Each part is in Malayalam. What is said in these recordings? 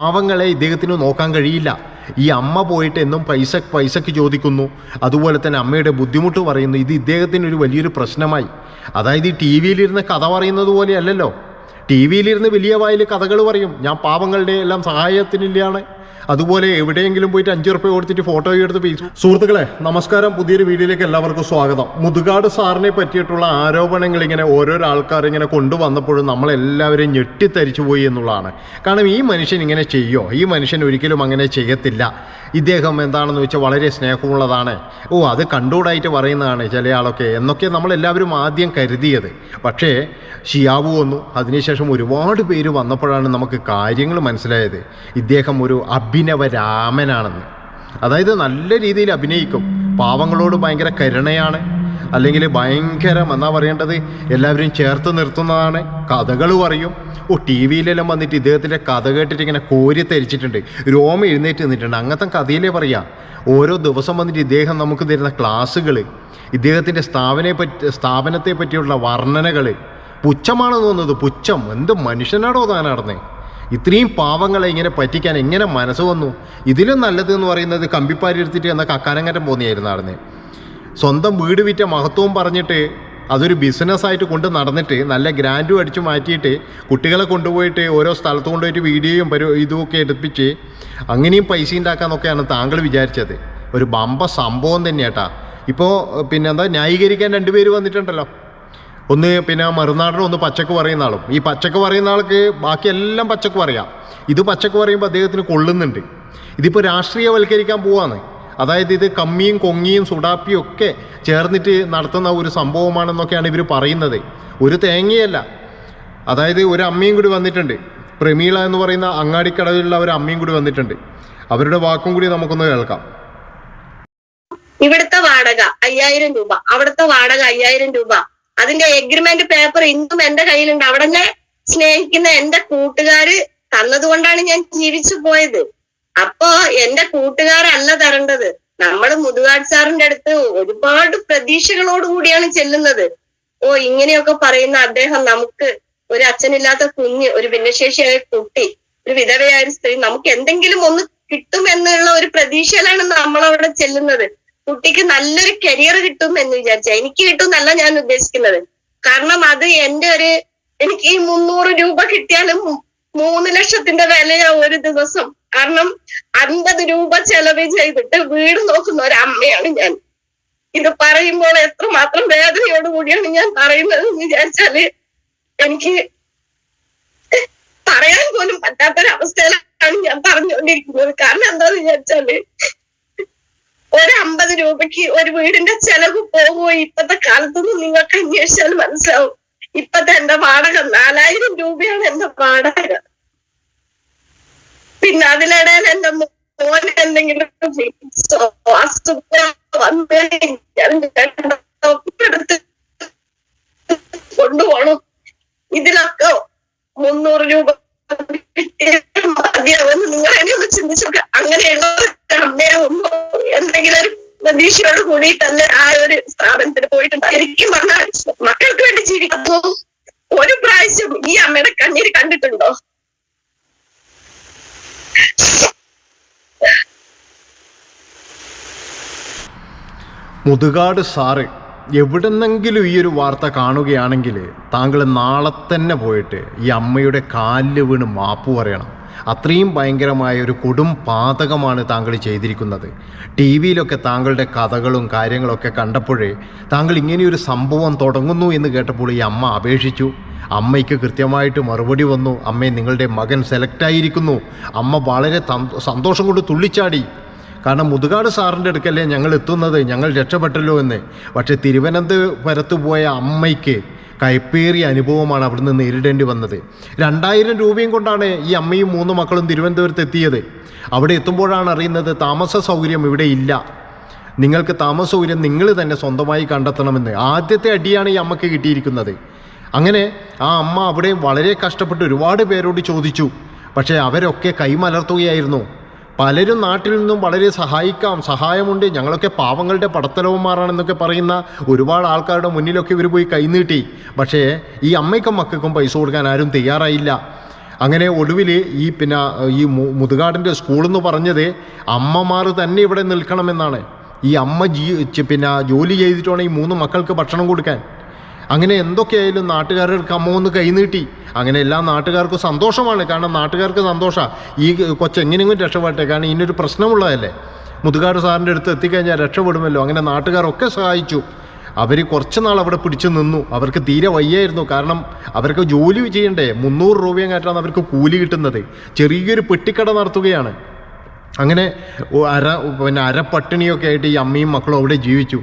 പാവങ്ങളെ ഇദ്ദേഹത്തിന് നോക്കാൻ കഴിയില്ല. ഈ അമ്മ പോയിട്ട് എന്നും പൈസ പൈസക്ക് ചോദിക്കുന്നു. അതുപോലെ തന്നെ അമ്മയുടെ ബുദ്ധിമുട്ട് പറയുന്നു. ഇത് ഇദ്ദേഹത്തിന് ഒരു വലിയൊരു പ്രശ്നമായി. അതായത് ഈ ടി വിയിലിരുന്ന് കഥ പറയുന്നത് പോലെയല്ലല്ലോ. ടി വിയിലിരുന്ന് വലിയ വായിൽ കഥകൾ പറയും. ഞാൻ പാവങ്ങളുടെ എല്ലാം സഹായത്തിനില്ലാണ്. അതുപോലെ എവിടെയെങ്കിലും പോയിട്ട് അഞ്ചു റുപ്യ കൊടുത്തിട്ട് ഫോട്ടോ എടുത്ത് പൈസ സുഹൃത്തുക്കളെ നമസ്കാരം. പുതിയൊരു വീഡിയോയിലേക്ക് എല്ലാവർക്കും സ്വാഗതം. മുതുകാട് സാറിനെ പറ്റിയിട്ടുള്ള ആരോപണങ്ങൾ ഇങ്ങനെ ഓരോരോ ആൾക്കാർ ഇങ്ങനെ കൊണ്ടുവന്നപ്പോഴും നമ്മളെല്ലാവരും ഞെട്ടിത്തരിച്ചു പോയി എന്നുള്ളതാണ്. കാരണം ഈ മനുഷ്യൻ ഇങ്ങനെ ചെയ്യോ? ഈ മനുഷ്യൻ ഒരിക്കലും അങ്ങനെ ചെയ്യത്തില്ല. ഇദ്ദേഹം എന്താണെന്ന് വെച്ചാൽ വളരെ സ്നേഹമുള്ളതാണ്. ഓ അത് കണ്ടൂടായിട്ട് പറയുന്നതാണ് ചില ആളൊക്കെ എന്നൊക്കെ നമ്മളെല്ലാവരും ആദ്യം കരുതിയത്. പക്ഷേ ഷിയാവു വന്നു. അതിനുശേഷം ഒരുപാട് പേര് വന്നപ്പോഴാണ് നമുക്ക് കാര്യങ്ങൾ മനസ്സിലായത്. ഇദ്ദേഹം ഒരു അഭിനവ രാമനാണെന്ന് അതായത് നല്ല രീതിയിൽ അഭിനയിക്കും. പാവങ്ങളോട് ഭയങ്കര കരുണയാണ്. അല്ലെങ്കിൽ ഭയങ്കരം എന്നാ പറയേണ്ടത്? എല്ലാവരും ചേർത്ത് നിർത്തുന്നതാണ്. കഥകൾ പറയും. ഓ ടി വിയിലെല്ലാം വന്നിട്ട് ഇദ്ദേഹത്തിന്റെ കഥ കേട്ടിട്ട് ഇങ്ങനെ കോരി തരിച്ചിട്ടുണ്ട്. രോമ എഴുന്നേറ്റ് നിന്നിട്ടുണ്ട്. അങ്ങനത്തെ കഥയിലേ പറയാം. ഓരോ ദിവസം വന്നിട്ട് ഇദ്ദേഹം നമുക്ക് തരുന്ന ക്ലാസ്സുകൾ ഇദ്ദേഹത്തിന്റെ സ്ഥാപനയെ പറ്റി സ്ഥാപനത്തെ പറ്റിയുള്ള വർണനകൾ പുച്ഛമാണെന്ന് തോന്നുന്നത് പുച്ഛം. എന്ത് മനുഷ്യനാടോ താൻ നടന്നേ ഇത്രയും പാവങ്ങളെ ഇങ്ങനെ പറ്റിക്കാൻ എങ്ങനെ മനസ്സ് വന്നു? ഇതിലും നല്ലത് എന്ന് പറയുന്നത് കമ്പിപ്പാരി എടുത്തിട്ട് എന്ന കക്കാനങ്ങറ്റം പോന്നിയായിരുന്നു നടന്ന് സ്വന്തം വീട് വിറ്റ മഹത്വവും പറഞ്ഞിട്ട് അതൊരു ബിസിനസ്സായിട്ട് കൊണ്ട് നടന്നിട്ട് നല്ല ഗ്രാൻഡും അടിച്ചു മാറ്റിയിട്ട് കുട്ടികളെ കൊണ്ടുപോയിട്ട് ഓരോ സ്ഥലത്ത് കൊണ്ടുപോയിട്ട് വീഡിയോയും പരി ഇതുമൊക്കെ എടുപ്പിച്ച് അങ്ങനെയും പൈസ ഉണ്ടാക്കാമെന്നൊക്കെയാണ് താങ്കൾ വിചാരിച്ചത്. ഒരു ബമ്പ സംഭവം തന്നെയാട്ടാ. ഇപ്പോൾ പിന്നെന്താ ന്യായീകരിക്കാൻ രണ്ടുപേര് വന്നിട്ടുണ്ടല്ലോ. ഒന്ന് പിന്നെ മറുനാടനും ഒന്ന് പച്ചക്ക് പറയുന്ന ആളും. ഈ പച്ചക്ക് പറയുന്ന ആൾക്ക് ബാക്കിയെല്ലാം പച്ചക്ക് പറയാം ഇത് പച്ചക്ക് പറയുമ്പോൾ അദ്ദേഹത്തിന് കൊള്ളുന്നുണ്ട്. ഇതിപ്പോൾ രാഷ്ട്രീയവൽക്കരിക്കാൻ പോവാന്ന് അതായത് ഇത് കമ്മിയും കൊങ്ങിയും സുഡാപ്പിയും ഒക്കെ ചേർന്നിട്ട് നടത്തുന്ന ഒരു സംഭവമാണെന്നൊക്കെയാണ് ഇവർ പറയുന്നത്. ഒരു തേങ്ങയല്ല. അതായത് ഒരു അമ്മയും കൂടി വന്നിട്ടുണ്ട്. പ്രമീള എന്ന് പറയുന്ന അങ്ങാടിക്കടവിലുള്ള ഒരു അമ്മയും കൂടി വന്നിട്ടുണ്ട്. അവരുടെ വാക്കും കൂടി നമുക്കൊന്ന് കേൾക്കാം. ഇവിടുത്തെ വാടക അയ്യായിരം രൂപ. അവിടുത്തെ വാടക അയ്യായിരം രൂപ. അതിന്റെ എഗ്രിമെന്റ് പേപ്പർ ഇന്നും എന്റെ കയ്യിലുണ്ട്. അവിടെ തന്നെ സ്നേഹിക്കുന്ന എന്റെ കൂട്ടുകാര് തന്നതുകൊണ്ടാണ് ഞാൻ ജീവിച്ചു പോയത്. അപ്പോ എന്റെ കൂട്ടുകാരല്ല തരേണ്ടത്. നമ്മൾ മുതുകാട് സാറിന്റെ അടുത്ത് ഒരുപാട് പ്രതീക്ഷകളോടുകൂടിയാണ് ചെല്ലുന്നത്. ഓ ഇങ്ങനെയൊക്കെ പറയുന്ന അദ്ദേഹം നമുക്ക് ഒരു അച്ഛനില്ലാത്ത കുഞ്ഞ് ഒരു ഭിന്നശേഷിയായ കുട്ടി ഒരു വിധവയായ സ്ത്രീ നമുക്ക് എന്തെങ്കിലും ഒന്ന് കിട്ടുമെന്നുള്ള ഒരു പ്രതീക്ഷയിലാണ് നമ്മൾ അവിടെ ചെല്ലുന്നത്. കുട്ടിക്ക് നല്ലൊരു കരിയർ കിട്ടും എന്ന് വിചാരിച്ച. എനിക്ക് കിട്ടും എന്നല്ല ഞാൻ ഉദ്ദേശിക്കുന്നത്. കാരണം അത് എന്റെ ഒരു എനിക്ക് ഈ മുന്നൂറ് രൂപ കിട്ടിയാലും മൂന്ന് ലക്ഷത്തിന്റെ വിലയാ ഒരു ദിവസം. കാരണം അൻപത് രൂപ ചെലവ് ചെയ്തിട്ട് വീട് നോക്കുന്ന ഒരു അമ്മയാണ് ഞാൻ. ഇത് പറയുമ്പോൾ എത്രമാത്രം വേദനയോട് കൂടിയാണ് ഞാൻ പറയുന്നത് എന്ന് വിചാരിച്ചാൽ എനിക്ക് പറയാൻ പോലും പറ്റാത്തൊരവസ്ഥയിലാണ് ഞാൻ പറഞ്ഞുകൊണ്ടിരിക്കുന്നത്. കാരണം എന്താന്ന് വിചാരിച്ചാൽ ഒരു അമ്പത് രൂപയ്ക്ക് ഒരു വീടിന്റെ ചെലവ് പോകുമോ? ഇപ്പത്തെ കാലത്തൊന്നും നിങ്ങൾക്ക് അന്വേഷിച്ചാൽ മനസ്സിലാവും. ഇപ്പത്തെ എന്റെ വാടക നാലായിരം രൂപയാണ് എന്റെ വാടക. പിന്നെ അതിനിടയിൽ എന്റെ മോന് എന്തെങ്കിലും കൊണ്ടുപോകണം. ഇതിലൊക്കെ മുന്നൂറ് രൂപ മതിയാവുമെന്ന് നിങ്ങൾ എന്നെ ഒന്ന് ചിന്തിച്ചോക്കെ. അങ്ങനെയുള്ള ഒരു കൂടി തന്നെ ആ ഒരു സ്ഥാപനത്തിന് പോയിട്ടുണ്ട്. ശരിക്കും പറഞ്ഞാൽ മക്കൾക്ക് വേണ്ടി ജീവിക്കുന്നു ഒരു പ്രാവശ്യം ഈ അമ്മയുടെ കണ്ണീര് കണ്ടിട്ടുണ്ടോ? മുതുകാട് സാറ് എവിടെന്നെങ്കിലും ഈ ഒരു വാർത്ത കാണുകയാണെങ്കിൽ താങ്കൾ നാളെ തന്നെ പോയിട്ട് ഈ അമ്മയുടെ കാലിൽ വീണ് മാപ്പ് പറയണം. അത്രയും ഭയങ്കരമായ ഒരു കൊടും പാതകമാണ് താങ്കൾ ചെയ്തിരിക്കുന്നത്. ടി വിയിലൊക്കെ താങ്കളുടെ കഥകളും കാര്യങ്ങളൊക്കെ കണ്ടപ്പോഴേ താങ്കൾ ഇങ്ങനെയൊരു സംഭവം തുടങ്ങുന്നു എന്ന് കേട്ടപ്പോൾ ഈ അമ്മ അപേക്ഷിച്ചു. അമ്മയ്ക്ക് കൃത്യമായിട്ട് മറുപടി വന്നു. അമ്മേ നിങ്ങളുടെ മകൻ സെലക്ട് ആയിരിക്കുന്നു. അമ്മ വളരെ സന്തോഷം കൊണ്ട് തുള്ളിച്ചാടി. കാരണം മുതുകാട് സാറിന്റെ അടുക്കല്ലേ ഞങ്ങൾ എത്തുന്നത്? ഞങ്ങൾ രക്ഷപ്പെട്ടല്ലോ എന്ന്. പക്ഷേ തിരുവനന്തപുരത്ത് പോയ അമ്മയ്ക്ക് കൈപ്പേറിയ അനുഭവമാണ് അവിടുന്ന് നേരിടേണ്ടി വന്നത്. രണ്ടായിരം രൂപയും കൊണ്ടാണ് ഈ അമ്മയും മൂന്ന് മക്കളും തിരുവനന്തപുരത്ത് എത്തിയത്. അവിടെ എത്തുമ്പോഴാണ് അറിയുന്നത് താമസ സൗകര്യം ഇവിടെ ഇല്ല. നിങ്ങൾക്ക് താമസ സൗകര്യം നിങ്ങൾ തന്നെ സ്വന്തമായി കണ്ടെത്തണമെന്ന് ആദ്യത്തെ അടിയാണ് ഈ അമ്മയ്ക്ക് കിട്ടിയിരിക്കുന്നത്. അങ്ങനെ ആ അമ്മ അവിടെ വളരെ കഷ്ടപ്പെട്ട് ഒരുപാട് പേരോട് ചോദിച്ചു. പക്ഷേ അവരൊക്കെ കൈമലർത്തുകയായിരുന്നു. പലരും നാട്ടിൽ നിന്നും വളരെ സഹായിക്കാം സഹായമുണ്ട്. ഞങ്ങളൊക്കെ പാവങ്ങളുടെ പടത്തലവന്മാരാണെന്നൊക്കെ പറയുന്ന ഒരുപാട് ആൾക്കാരുടെ മുന്നിലൊക്കെ ഇവർ പോയി കൈനീട്ടി. പക്ഷേ ഈ അമ്മയ്ക്കും മക്കൾക്കും പൈസ കൊടുക്കാൻ ആരും തയ്യാറായില്ല. അങ്ങനെ ഒടുവിൽ ഈ പിന്നെ ഈ മുതുകാടിന്റെ സ്കൂളെന്ന് പറഞ്ഞത് അമ്മമാർ തന്നെ ഇവിടെ നിൽക്കണമെന്നാണ്. ഈ അമ്മ ജീ പിന്നെ ജോലി ചെയ്തിട്ടാണ് ഈ മൂന്ന് മക്കൾക്ക് ഭക്ഷണം കൊടുക്കാൻ. അങ്ങനെ എന്തൊക്കെയായാലും നാട്ടുകാരുടെ അമ്മ ഒന്ന് കൈനീട്ടി അങ്ങനെ എല്ലാ നാട്ടുകാർക്കും സന്തോഷമാണ്. കാരണം നാട്ടുകാർക്ക് സന്തോഷമാണ് ഈ കൊച്ചെങ്ങനെയെങ്കിലും രക്ഷപ്പെടട്ടെ. കാരണം ഇതിനൊരു പ്രശ്നമുള്ളതല്ലേ? മുതുകാട് സാറിന്റെ അടുത്ത് എത്തിക്കഴിഞ്ഞാൽ രക്ഷപ്പെടുമല്ലോ. അങ്ങനെ നാട്ടുകാരൊക്കെ സഹായിച്ചു. അവർ കുറച്ച് നാൾ അവിടെ പിടിച്ചു നിന്നു. അവർക്ക് തീരെ വയ്യായിരുന്നു. കാരണം അവർക്ക് ജോലി ചെയ്യണ്ടേ. മുന്നൂറ് രൂപയും കാറ്റാണ് അവർക്ക് കൂലി കിട്ടുന്നത്. ചെറിയൊരു പെട്ടിക്കട നടത്തുകയാണ്. അങ്ങനെ അര പിന്നെ അരപ്പട്ടിണിയൊക്കെ ആയിട്ട് ഈ അമ്മയും മക്കളും അവിടെ ജീവിച്ചു.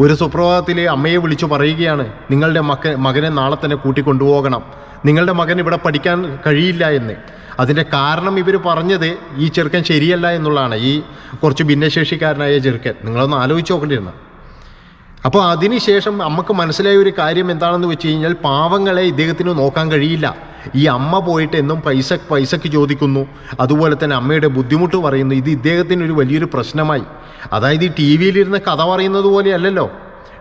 ഒരു സുപ്രഭാതത്തിൽ അമ്മയെ വിളിച്ചു പറയുകയാണ് നിങ്ങളുടെ മക്ക മകനെ നാളെ തന്നെ കൂട്ടിക്കൊണ്ടുപോകണം. നിങ്ങളുടെ മകൻ ഇവിടെ പഠിക്കാൻ കഴിയില്ല എന്ന്. അതിന്റെ കാരണം ഇവർ പറഞ്ഞത് ഈ ചെറുക്കൻ ശരിയല്ല എന്നുള്ളതാണ്. ഈ കുറച്ച് ഭിന്നശേഷിക്കാരനായ ചെറുക്കൻ. നിങ്ങളൊന്ന് ആലോചിച്ച് നോക്കേണ്ടിയിരുന്നു അപ്പോൾ അതിനുശേഷം നമുക്ക് മനസ്സിലായ ഒരു കാര്യം എന്താണെന്ന് വെച്ച് കഴിഞ്ഞാൽ പാവങ്ങളെ ഇദ്ദേഹത്തിന് നോക്കാൻ കഴിയില്ല. ഈ അമ്മ പോയിട്ട് എന്നും പൈസ പൈസക്ക് ചോദിക്കുന്നു. അതുപോലെ തന്നെ അമ്മയുടെ ബുദ്ധിമുട്ട് പറയുന്നു. ഇത് ഇദ്ദേഹത്തിന് ഒരു വലിയൊരു പ്രശ്നമായി. അതായത് ഈ ടി വിയിലിരുന്ന് കഥ പറയുന്നത് പോലെയല്ലല്ലോ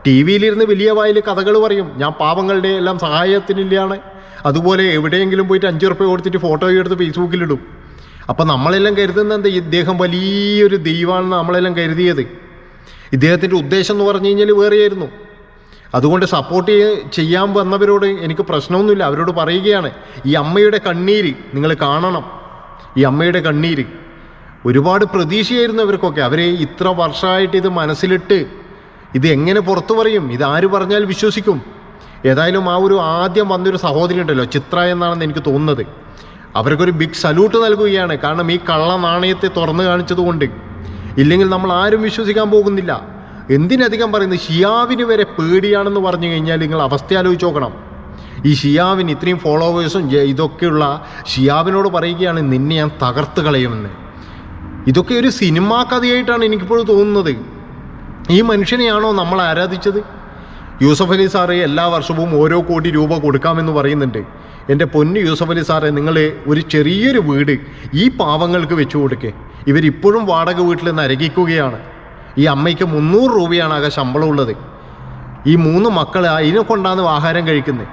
ടി വിയിലിരുന്ന് വലിയ വായിൽ കഥകൾ പറയും. ഞാൻ പാവങ്ങളുടെ എല്ലാം സഹായത്തിനില്ലാണ്. അതുപോലെ എവിടെയെങ്കിലും പോയിട്ട് അഞ്ച് റുപ്യ കൊടുത്തിട്ട് ഫോട്ടോ എടുത്ത് ഫേസ്ബുക്കിലിടും. അപ്പം നമ്മളെല്ലാം കരുതുന്നത് എന്താ? ഇദ്ദേഹം വലിയൊരു ദൈവമാണെന്ന് നമ്മളെല്ലാം കരുതിയത്. ഇദ്ദേഹത്തിന്റെ ഉദ്ദേശം എന്ന് പറഞ്ഞു കഴിഞ്ഞാൽ വേറെയായിരുന്നു. അതുകൊണ്ട് സപ്പോർട്ട് ചെയ്യാൻ വന്നവരോട് എനിക്ക് പ്രശ്നമൊന്നുമില്ല. അവരോട് പറയുകയാണ് ഈ അമ്മയുടെ കണ്ണീര് നിങ്ങൾ കാണണം. ഈ അമ്മയുടെ കണ്ണീര്. ഒരുപാട് പ്രതീക്ഷയായിരുന്നു അവർക്കൊക്കെ അവർ ഇത്ര വർഷമായിട്ട് ഇത് മനസ്സിലിട്ട് ഇത് എങ്ങനെ പുറത്തു പറയും? ഇത് ആര് പറഞ്ഞാൽ വിശ്വസിക്കും? ഏതായാലും ആ ഒരു ആദ്യം വന്നൊരു സഹോദരി ഉണ്ടല്ലോ ചിത്ര എന്നാണെന്ന് എനിക്ക് തോന്നുന്നത്. അവർക്കൊരു ബിഗ് സല്യൂട്ട് നൽകുകയാണ്. കാരണം ഈ കള്ള നാണയത്തെ തുറന്നു കാണിച്ചതുകൊണ്ട്. ഇല്ലെങ്കിൽ നമ്മൾ ആരും വിശ്വസിക്കാൻ പോകുന്നില്ല. എന്തിനധികം പറയുന്നത് ഷിയാവിന് വരെ പേടിയാണെന്ന് പറഞ്ഞു കഴിഞ്ഞാൽ നിങ്ങൾ അവസ്ഥ ആലോചിച്ച് നോക്കണം. ഈ ഷിയാവിന് ഇത്രയും ഫോളോവേഴ്സും ഇതൊക്കെയുള്ള ഷിയാവിനോട് പറയുകയാണ് നിന്നെ ഞാൻ തകർത്ത് കളയുമെന്ന്. ഇതൊക്കെ ഒരു സിനിമാ കഥയായിട്ടാണ് എനിക്കിപ്പോഴും തോന്നുന്നത്. ഈ മനുഷ്യനെയാണോ നമ്മൾ ആരാധിച്ചത്? യൂസഫ് അലി സാറ് എല്ലാ വർഷവും ഓരോ കോടി രൂപ കൊടുക്കാമെന്ന് പറയുന്നുണ്ട്. എന്റെ പൊന്നു യൂസഫ് അലി സാറെ നിങ്ങൾ ഒരു ചെറിയൊരു വീട് ഈ പാവങ്ങൾക്ക് വെച്ചു കൊടുക്കേ. ഇവരിപ്പോഴും വാടക വീട്ടിൽ നരകിക്കുകയാണ് ഈ അമ്മയ്ക്ക് മുന്നൂറ് രൂപയാണ് ആകെ ശമ്പളം ഉള്ളത്. ഈ മൂന്ന് മക്കൾ അതിനെ കൊണ്ടാണ് ആഹാരം കഴിക്കുന്നത്.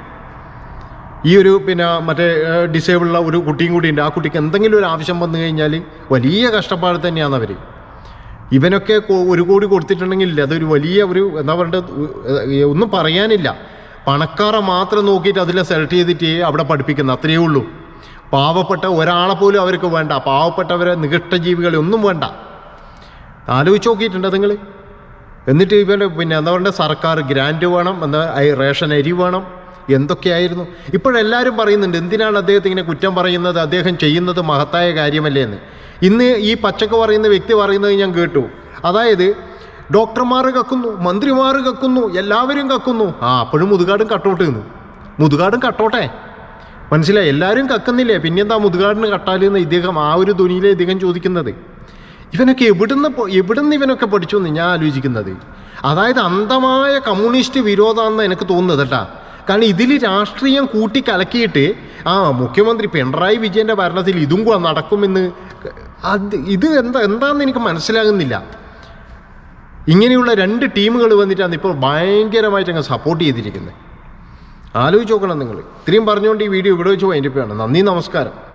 ഈ ഒരു പിന്നെ മറ്റേ ഡിസേബിളുള്ള ഒരു കുട്ടിയും കൂടി ഉണ്ട്. ആ കുട്ടിക്ക് എന്തെങ്കിലും ഒരു ആവശ്യം വന്നു കഴിഞ്ഞാൽ വലിയ കഷ്ടപ്പാട് തന്നെയാണ് അവർ ഇവനൊക്കെ ഒരു കോടി കൊടുത്തിട്ടുണ്ടെങ്കിൽ അതൊരു വലിയ ഒരു എന്താ പറയേണ്ടത് ഒന്നും പറയാനില്ല. പണക്കാരെ മാത്രം നോക്കിയിട്ട് അതിലെ സെലക്ട് ചെയ്തിട്ട് അവിടെ പഠിപ്പിക്കുന്നത്. അത്രയേ ഉള്ളൂ. പാവപ്പെട്ട ഒരാളെ പോലും അവർക്ക് വേണ്ട. പാവപ്പെട്ടവരെ നികഷ്ടജീവികളെ ഒന്നും വേണ്ട. ആലോചിച്ച് നോക്കിയിട്ടുണ്ട് നിങ്ങൾ എന്നിട്ട് ഇവന്റെ പിന്നെ എന്താ പറയുക സർക്കാർ ഗ്രാൻഡ് വേണം എന്താ റേഷൻ അരി വേണം എന്തൊക്കെയായിരുന്നു ഇപ്പോഴെല്ലാവരും പറയുന്നുണ്ട് എന്തിനാണ് അദ്ദേഹത്തെ ഇങ്ങനെ കുറ്റം പറയുന്നത് അദ്ദേഹം ചെയ്യുന്നത് മഹത്തായ കാര്യമല്ലേ എന്ന് ഇന്ന് ഈ പച്ചക്ക് പറയുന്ന വ്യക്തി പറയുന്നത് ഞാൻ കേട്ടു. അതായത് ഡോക്ടർമാർ കക്കുന്നു മന്ത്രിമാർ കക്കുന്നു എല്ലാവരും കക്കുന്നു. ആ അപ്പോഴും മുതുകാടും കട്ടോട്ട് നിന്ന്. മുതുകാടും കട്ടോട്ടെ. മനസ്സിലായി? എല്ലാവരും കക്കുന്നില്ലേ? പിന്നെന്താ മുതുകാടിന് കട്ടാലെന്ന് ഇദ്ദേഹം ആ ഒരു ധ്വനിയിലെ ഇദ്ദേഹം ചോദിക്കുന്നത്? ഇവനൊക്കെ എവിടുന്ന് എവിടുന്ന് ഇവനൊക്കെ പഠിച്ചു എന്ന് ഞാൻ ആലോചിക്കുന്നത്? അതായത് അന്ധമായ കമ്മ്യൂണിസ്റ്റ് വിരോധമാണെന്ന് എനിക്ക് തോന്നുന്നത് കേട്ടാ. കാരണം ഇതിൽ രാഷ്ട്രീയം കൂട്ടി കലക്കിയിട്ട് ആ മുഖ്യമന്ത്രി പിണറായി വിജയന്റെ ഭരണത്തിൽ ഇതും നടക്കുമെന്ന് അത് ഇത് എന്താ എന്താണെന്ന് എനിക്ക് മനസ്സിലാകുന്നില്ല. ഇങ്ങനെയുള്ള രണ്ട് ടീമുകൾ വന്നിട്ടാണ് ഇപ്പോൾ ഭയങ്കരമായിട്ട് അങ്ങ് സപ്പോർട്ട് ചെയ്തിരിക്കുന്നത് ആലോചിച്ച് നോക്കണം നിങ്ങൾ. ഇത്രയും പറഞ്ഞുകൊണ്ട് ഈ വീഡിയോ ഇവിടെ വെച്ച് വൈൻഡപ്പ് ചെയ്യണം നന്ദി നമസ്കാരം.